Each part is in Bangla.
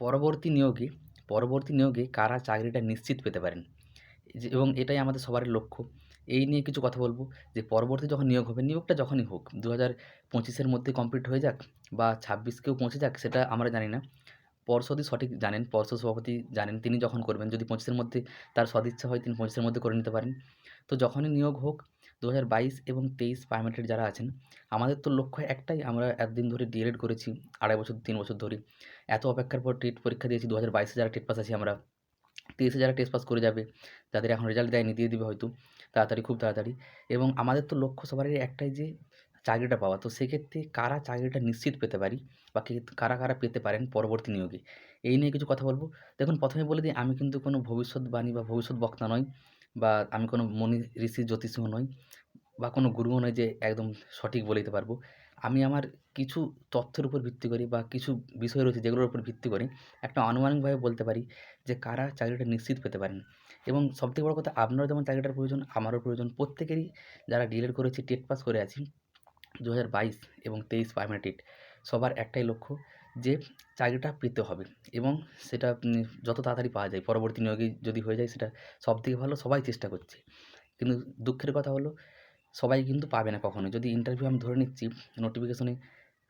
পরবর্তী নিয়োগে পরবর্তী নিয়োগে কারা চাকরিটা নিশ্চিত পেতে পারেন? এবং এটাই আমাদের সবারই লক্ষ্য। এই নিয়ে কিছু কথা বলব, যে পরবর্তী যখন নিয়োগ হবে, নিয়োগটা যখনই হোক দু হাজার পঁচিশের মধ্যে কমপ্লিট হয়ে যাক বা ছাব্বিশকেও পৌঁছে যাক, সেটা আমরা জানি না। পর্ষদই সঠিক জানেন, পর্ষদ সভাপতি জানেন, তিনি যখন করবেন, যদি পঁচিশের মধ্যে তার সদিচ্ছা হয়, তিনি পঁচিশের মধ্যে করে নিতে পারেন। তো যখনই নিয়োগ হোক দু হাজার বাইশ এবং তেইশ বায়োমেট্রিক যারা আছেন, আমাদের তো লক্ষ্য একটাই, আমরা এতদিন ধরে ডিএলএড করেছি, আড়াই বছর, তিন বছর ধরে। এত অপেক্ষার পর টেট পরীক্ষা দিয়েছি দু হাজার বাইশে যারা টেট পাস আছি আমরা। তেইশে যারা টেস্ট পাস করে যাবে যাদের এখন রেজাল্ট দেয়নি, দিয়ে দিবে হয়তো, তাড়াতাড়ি, খুব তাড়াতাড়ি। এবং আমাদের তো লক্ষ্য সবারই একটাই যে, চাকরিটা পাওয়া। তো সেক্ষেত্রে কারা চাকরিটা নিশ্চিত পেতে পারি, বা কারা কারা পেতে পারেন পরবর্তী নিয়োগে? এই নিয়ে কিছু কথা বলব। দেখুন, প্রথমে বলে দিই, আমি কিন্তু কোনো ভবিষ্যৎবাণী বা ভবিষ্যৎ বক্তা নই। বা আমি কোনো মনি ঋষি জ্যোতিষীও নই বা কোনো গুরুও নয় যে একদম সঠিক বলে দিতে পারব। আমি আমার কিছু তথ্যের উপর ভিত্তি করে বা কিছু বিষয় রয়েছে যেগুলোর উপর ভিত্তি করে একটা আনুমানিকভাবে বলতে পারি যে কারা চাকরিটা নিশ্চিত পেতে পারেন। এবং সবথেকে বড় কথা আপনারও যেমন চাকরিটার প্রয়োজন, আমারও প্রয়োজন। প্রত্যেকেরই যারা ডিএলএড করেছি, টেট পাস করে আছি দু হাজার বাইশ এবং তেইশ প্রাইমারি টেট, সবার একটাই লক্ষ্য যে চাকরিটা পেতে হবে এবং সেটা যত তাড়াতাড়ি পাওয়া যায়, পরবর্তী নিয়োগে যদি হয়ে যায় সেটা সব থেকে ভালো, সবাই চেষ্টা করছে। কিন্তু দুঃখের কথা হলো, সবাই কিন্তু পাবে না কখনো যদি ইন্টারভিউ আমি ধরে নিচ্ছি নোটিফিকেশনে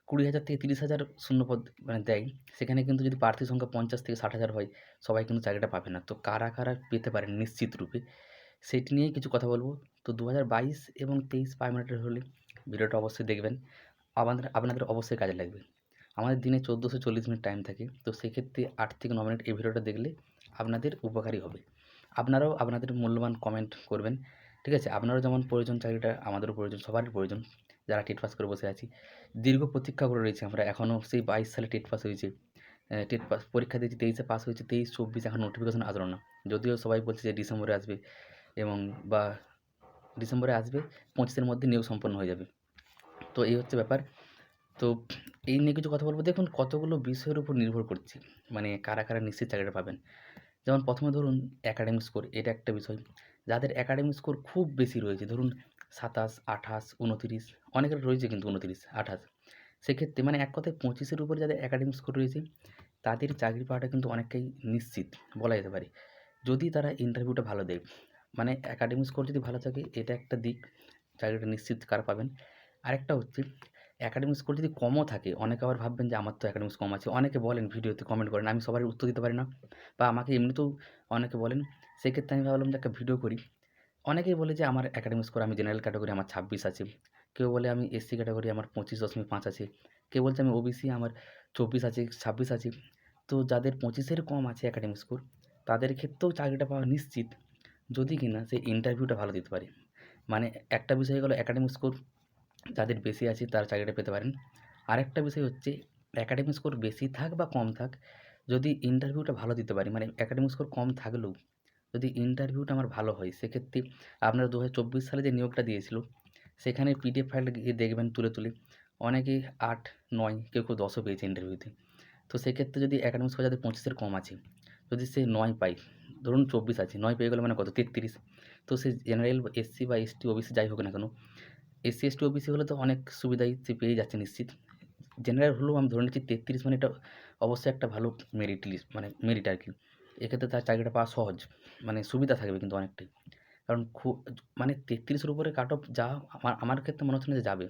কুড়ি হাজার থেকে তিরিশ হাজার শূন্যপদ মানে দেয়, সেখানে কিন্তু যদি প্রার্থী সংখ্যা পঞ্চাশ থেকে ষাট হাজার হয়, সবাই কিন্তু চাকরিটা পাবে না। তো কারা কারা পেতে পারেন নিশ্চিত রূপে? সেটি নিয়েই কিছু কথা বলব। তো দু হাজার বাইশ এবং তেইশ প্রাইমারিটের হলে ভিডিওটা অবশ্যই দেখবেন। আমাদের, আপনাদের অবশ্যই কাজে লাগবে। আমাদের দিনে চোদ্দোশো চল্লিশ মিনিট টাইম থাকে। তো সেক্ষেত্রে আট থেকে ন মিনিট এই ভিডিওটা দেখলে আপনাদের উপকারী হবে। আপনারাও আপনাদের মূল্যবান কমেন্ট করবেন। ঠিক আছে? আপনারও যেমন প্রয়োজন চাকরিটা, আমাদেরও প্রয়োজন, সবারই প্রয়োজন। যারা টেট পাস করে বসে আছি। দীর্ঘ প্রতীক্ষা করে রয়েছি আমরা। এখনও সেই বাইশ সালে টেট পাস হয়েছে। টেট পাস পরীক্ষা দিয়েছি, তেইশে পাস হয়েছে, তেইশ, চব্বিশ, এখন নোটিফিকেশন আসলো না। যদিও সবাই বলছে যে ডিসেম্বরে আসবে এবং বা ডিসেম্বরে আসবে, পঁচিশের মধ্যে নিয়োগ সম্পন্ন হয়ে যাবে। তো এই হচ্ছে ব্যাপার। তো এই নিয়ে কিছু কথা বলব। দেখুন, কতগুলো বিষয়ের উপর নির্ভর করছে। মানে কারা কারা নিশ্চিত চাকরিটা পাবেন? যেমন প্রথমে ধরুন একাডেমিক স্কোর এটা একটা বিষয়। যাদের একাডেমিক স্কোর খুব বেশি রয়েছে, ধরুন সাতাশ, আঠাশ, উনতিরিশ, অনেকের রয়েছে কিন্তু উনতিরিশ, আঠাশ। সেক্ষেত্রে মানে এক কথায় পঁচিশের উপরে যাদের একাডেমিক স্কোর রয়েছে, তাদের চাকরি পাওয়াটা কিন্তু অনেকটাই নিশ্চিত বলা যেতে পারে। যদি তারা ইন্টারভিউটা ভালো দেয় মানে একাডেমিক স্কোর যদি ভালো থাকে, এটা একটা দিক, চাকরিটা নিশ্চিত কারা পাবেন। আরেকটা হচ্ছে একাডেমিক স্কোর যদি কমও থাকে, অনেকে আবার ভাববেন যে আমার তো একাডেমিক্স কম আছে। অনেকে বলেন ভিডিওতে কমেন্ট করেন, আমি সবার উত্তর দিতে পারি না। বা আমাকে এমনিতেও অনেকে বলেন, সেক্ষেত্রে আমি ভাবলাম যে একটা ভিডিও করি। অনেকেই বলে যে আমার একাডেমিক স্কোর আমি জেনারেল ক্যাটাগরি আমার ছাব্বিশ আছে। কেউ বলে আমি এসসি ক্যাটাগরি আমার পঁচিশ দশমিক পাঁচ আছে। কেউ বলছে আমি ওবিসি আমার চব্বিশ আছে, ছাব্বিশ আছে। তো যাদের পঁচিশের কম আছে একাডেমিক স্কোর তাদের ক্ষেত্রেও চাকরিটা পাওয়া নিশ্চিত। যদি কিনা সে ইন্টারভিউটা ভালো দিতে পারে। মানে একটা বিষয় গেলো একাডেমিক স্কোর যাদের বেশি আছে তারা চাকরিটা পেতে পারেন। আরেকটা বিষয় হচ্ছে অ্যাকাডেমিক স্কোর বেশি থাক বা কম থাক, যদি ইন্টারভিউটা ভালো দিতে পারি মানে একাডেমিক স্কোর কম থাকলেও যদি ইন্টারভিউটা আমার ভালো হয়, সেক্ষেত্রে আপনারা দু হাজার চব্বিশ সালে যে নিয়োগটা দিয়েছিল, সেখানে পিডিএফ ফাইলটা গিয়ে দেখবেন তুলে তুলে। অনেকে আট, নয়, কেউ কেউ দশও পেয়েছে ইন্টারভিউতে তো। সেক্ষেত্রে যদি অ্যাকাডেমিক স্কোর যাদের পঁচিশের কম আছে, যদি সে নয় পায়, ধরুন চব্বিশ আছে, নয় পেয়ে গেলে মানে কত? তেত্রিশ। তো সে জেনারেল এসসি বা এসটি ওবিসি যাই হোক না কেন এসসি এসটি ওবিসি হলে তো অনেক সুবিধাই পেয়ে যাচ্ছে নিশ্চিত। জেনারেল হলেও আমি ধরে নিচ্ছি তেত্রিশ মানে এটা অবশ্যই একটা ভালো মেরিট লিস্ট মানে মেরিট আর কি। এক্ষেত্রে তার চাকরিটা পাওয়া সহজ মানে সুবিধা থাকবে কিন্তু অনেকটাই। কারণ খুব মানে তেত্রিশের উপরে কাট অফ যা আমার আমার ক্ষেত্রে মনে হচ্ছে না যে যাবে।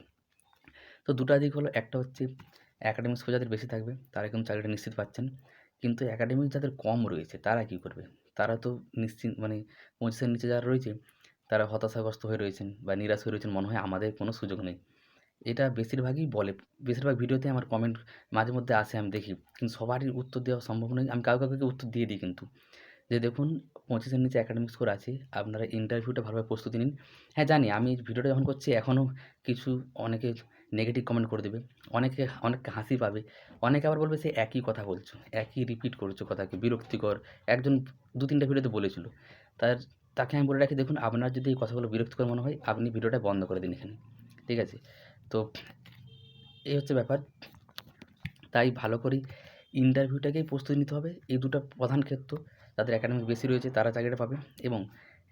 তো দুটা দিক হলো, একটা হচ্ছে অ্যাকাডেমিক স্কোর যাদের বেশি থাকবে, তারা কিন্তু চাকরিটা নিশ্চিত পাচ্ছেন। কিন্তু অ্যাকাডেমিক যাদের কম রয়েছে, তারা কী করবে? তারা তো নিশ্চিত মানে পঁচিশের নিচে যারা রয়েছে তারা হতাশাগ্রস্ত হয়ে রয়েছেন বা নিরাশ হয়ে রয়েছেন মনে হয় আমাদের কোনো সুযোগ নেই। এটা বেশিরভাগই বলে, বেশিরভাগ ভিডিওতে আমার কমেন্ট মাঝে মধ্যে আসে, আমি দেখি। কিন্তু সবারই উত্তর দেওয়া সম্ভব নয়। আমি কাউকে কাউকে উত্তর দিয়ে দিই কিন্তু। যে দেখুন পঁচিশের নিচে একাডেমিক স্কোর আছে, আপনারা ইন্টারভিউটা ভালোভাবে প্রস্তুতি নিন। হ্যাঁ জানি, আমি ভিডিওটা যখন করছি, এখনও কিছু অনেকে নেগেটিভ কমেন্ট করে দেবে। অনেকে অনেক হাসি পাবে। অনেকে আবার বলবে, সে একই কথা বলছো, একই রিপিট করছ কথাকে, বিরক্তিকর। একজন দু তিনটা ভিডিওতে বলেছিল। তার তাকে আমি বলে রাখি, দেখুন, আপনার যদি এই কথাগুলো বিরক্তিকর মনে হয়, আপনি ভিডিওটা বন্ধ করে দিন এখানে। ঠিক আছে? তো এই হচ্ছে ব্যাপার। তাই ভালো করে ইন্টারভিউটাকেই প্রস্তুতি নিতে হবে। এই দুটো প্রধান ক্ষেত্র যাদের একাডেমিক বেশি রয়েছে, তারা চাকরিটা পাবে এবং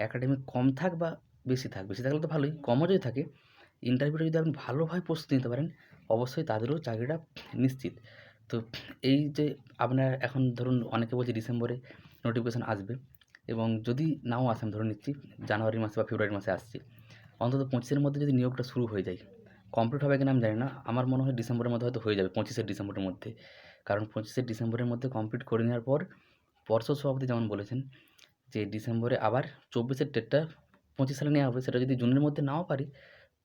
একাডেমিক কম থাক বা বেশি থাক, বেশি থাকলে তো ভালোই, কমও যদি থাকে ইন্টারভিউটা যদি আপনি ভালোভাবে প্রস্তুতি নিতে পারেন, অবশ্যই তাদেরও চাকরিটা নিশ্চিত। তো এই যে আপনার এখন ধরুন, অনেকে বলছে ডিসেম্বরে নোটিফিকেশান আসবে। এবং যদি নাও আসে, আমি ধরে নিচ্ছি জানুয়ারি মাসে বা ফেব্রুয়ারি মাসে আসছি, অন্তত পঁচিশের মধ্যে যদি নিয়োগটা শুরু হয়ে যায় কমপ্লিট হবে কিনা আমি জানি না। আমার মনে হয় ডিসেম্বরের মধ্যে হয়তো হয়ে যাবে পঁচিশে ডিসেম্বরের মধ্যে। কারণ পঁচিশে ডিসেম্বরের মধ্যে কমপ্লিট করে নেওয়ার পর পর্ষদ সভাপতি যেমন বলেছেন যে ডিসেম্বরে আবার চব্বিশের ডেটটা পঁচিশ সালে নেওয়া হবে, সেটা যদি জুনের মধ্যে নাও পারি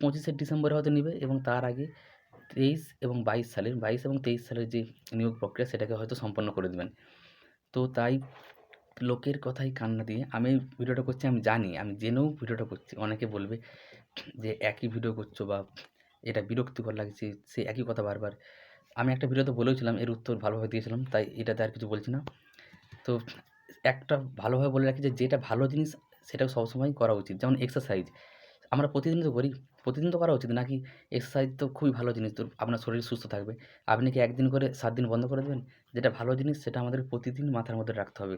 পঁচিশে ডিসেম্বরে হয়তো নেবে এবং তার আগে তেইশ এবং বাইশ সালের, বাইশ এবং তেইশ সালের যে নিয়োগ প্রক্রিয়া, সেটাকে হয়তো সম্পন্ন করে দেবেন। তো তাই লোকের কথাই কান না দিয়ে আমি ভিডিওটা করছি, আমি জানি, আমি জেনেও ভিডিওটা করছি। অনেকে বলবে যে একই ভিডিও করছ বা এটা বিরক্তিকর লাগছে, সে একই কথা বারবার। আমি একটা ভিডিওতে বলেওছিলাম, এর উত্তর ভালোভাবে দিয়েছিলাম, তাই এটাতে আর কিছু বলছি না। তো একটা ভালোভাবে বলে রাখি যে, যেটা ভালো জিনিস সেটা সবসময় করা উচিত। যেমন এক্সারসাইজ আমরা প্রতিদিন তো করি, প্রতিদিন তো করা উচিত, নাকি এক্সারসাইজ তো খুবই ভালো জিনিস তো আপনার শরীর সুস্থ থাকবে। আপনি কি একদিন করে সাত দিন বন্ধ করে দেবেন? যেটা ভালো জিনিস, সেটা আমাদের প্রতিদিন মাথার মধ্যে রাখতে হবে।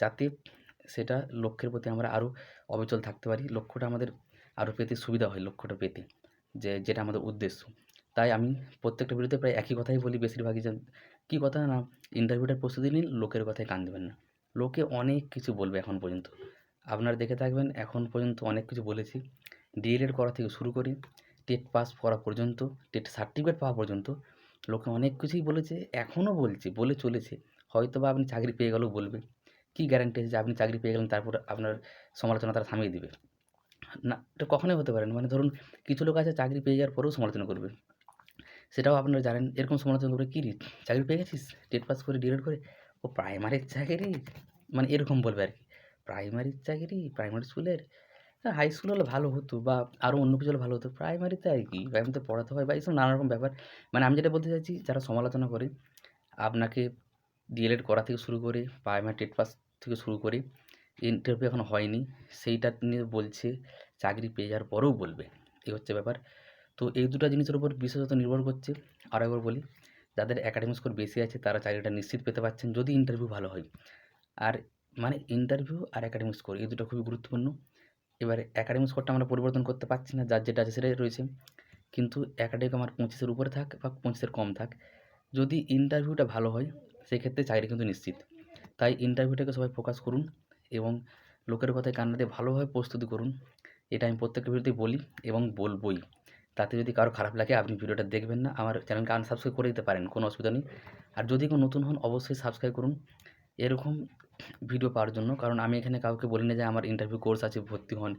যাতে সেটা লক্ষ্যের প্রতি আমরা আরও অবিচল থাকতে পারি, লক্ষ্যটা আমাদের আরও পেতে সুবিধা হয়, লক্ষ্যটা পেতে, যে যেটা আমাদের উদ্দেশ্য। তাই আমি প্রত্যেকটা ভিডিওতে প্রায় একই কথাই বলি বেশিরভাগই যে, কী কথা না ইন্টারভিউটার প্রস্তুতি নিন, লোকের কথায় কান দেবেন না। লোকে অনেক কিছু বলবে এখন পর্যন্ত। আপনারা দেখে থাকবেন, এখন পর্যন্ত অনেক কিছু বলেছি। ডিএলএড করা থেকে শুরু করে, টেট পাস করা পর্যন্ত, টেট সার্টিফিকেট পাওয়া পর্যন্ত, লোকে অনেক কিছুই বলেছে এখনও বলছে, বলে চলেছে। হয়তো বা আপনি চাকরি পেয়ে গেলেও বলবে। কী গ্যারান্টি আছে যে আপনি চাকরি পেয়ে গেলেন, তারপর আপনার সমালোচনা তারা থামিয়ে দিবে? না, এটা কখনোই হতে পারে না। মানে ধরুন, কিছু লোক আছে চাকরি পেয়ে যাওয়ার পরেও সমালোচনা করবে। সেটাও আপনারা জানেন, এরকম সমালোচনা করবে, কী চাকরি পেয়ে গেছিস? টেট পাস করে ডিএলএড করে? ও, প্রাইমারির চাকরি? মানে এরকম বলবে আর কি। প্রাইমারির চাকরি? প্রাইমারি স্কুলের? হ্যাঁ হাই স্কুল হলে ভালো হতো বা আরও অন্য কিছু হলে ভালো হতো। প্রাইমারিতে আর কি প্রাইমারিতে পড়াতে হয় বা এইসব নানা রকম ব্যাপার। মানে আমি যেটা বলতে চাইছি, যারা সমালোচনা করে, আপনাকে ডিএলএড করা থেকে শুরু করে, প্রাইমারি, টেট পাস থেকে শুরু করে। ইন্টারভিউ এখনও হয়নি। সেইটা নিয়ে বলছে, চাকরি পেয়ে যাওয়ার পরেও বলবে। এই হচ্ছে ব্যাপার। তো এই দুটো জিনিসের উপর বিশেষত নির্ভর করছে। আর একবার বলি, যাদের একাডেমিক স্কোর বেশি আছে, তারা চাকরিটা নিশ্চিত পেতে পারছেন যদি ইন্টারভিউ ভালো হয়। আর মানে ইন্টারভিউ আর একাডেমিক স্কোর এই দুটো খুবই গুরুত্বপূর্ণ। এবারে একাডেমিক স্কোরটা আমরা পরিবর্তন করতে পারছি না, যার যেটা আছে সেটাই রয়েছে। কিন্তু একাডেমিক আমার পঁচিশের উপরে থাক বা পঁচিশের কম থাক, যদি ইন্টারভিউটা ভালো হয়, সেক্ষেত্রে চাকরি কিন্তু নিশ্চিত। তাই ইন্টারভিউটাকে সবাই ফোকাস করুন এবং লোকের কথায় কান্না দিয়ে ভালোভাবে প্রস্তুতি করুন। এটা আমি প্রত্যেকটা ভিডিওতেই বলি এবং বলবই। তাতে যদি কারও খারাপ লাগে আপনি ভিডিওটা দেখবেন না, আমার চ্যানেলকে আনসাবস্ক্রাইব করে দিতে পারেন, কোনো অসুবিধা নেই। আর যদি কেউ নতুন হন অবশ্যই সাবস্ক্রাইব করুন। এরকম ভিডিও পাওয়ার জন্য, কারণ আমি এখানে কাউকে বলি না যে আমার ইন্টারভিউ কোর্স আছে, ভর্তি হন।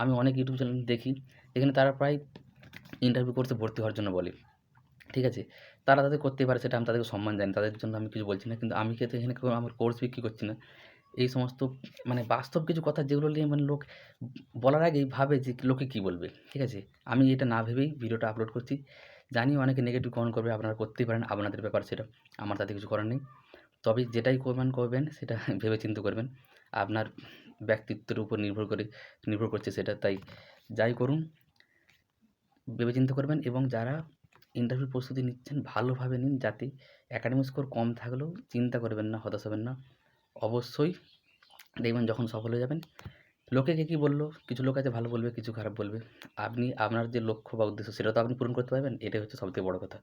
আমি অনেক ইউটিউব চ্যানেল দেখি, এখানে তারা প্রায় ইন্টারভিউ কোর্সে ভর্তি হওয়ার জন্য বলে। ঠিক আছে? তারা তাদের করতে পারে সেটা আমি তাদেরকে সম্মান জানি তাদের জন্য আমি কিছু বলছি না। কিন্তু আমি কিন্তু এখানে আমার কোর্স বিক্রি করছি না। এই সমস্ত মানে বাস্তব কিছু কথা যেগুলো নিয়ে মানে লোক বলার আগেই ভাবে যে লোকে কী বলবে। ঠিক আছে? আমি এটা না ভেবেই ভিডিওটা আপলোড করছি। জানি অনেকে নেগেটিভ কমেন্ট করবে, আপনারা করতেই পারেন। আপনাদের ব্যাপার সেটা। আমার তাতে কিছু করার নেই। তবে যেটাই কমেন্ট করবেন, সেটা ভেবে চিন্তে করবেন। আপনার ব্যক্তিত্বের উপর নির্ভর করে নির্ভর করছে সেটা। তাই যাই করুন, ভেবে চিন্তে করবেন এবং যারা ইন্টারভিউ প্রস্তুতি নিচ্ছেন, ভালোভাবে নিন যাতে অ্যাকাডেমিক স্কোর কম থাকলেও চিন্তা করবেন না, হতাশ হবেন না। অবশ্যই দেখবেন যখন সফল হয়ে যাবেন, লোকে কে কী বলল, কিছু লোক আছে ভালো বলবে, কিছু খারাপ বলবে। আপনি, আপনার যে লক্ষ্য বা উদ্দেশ্য, সেটা তো আপনি পূরণ করতে পারবেন, এটাই হচ্ছে সবথেকে বড় কথা।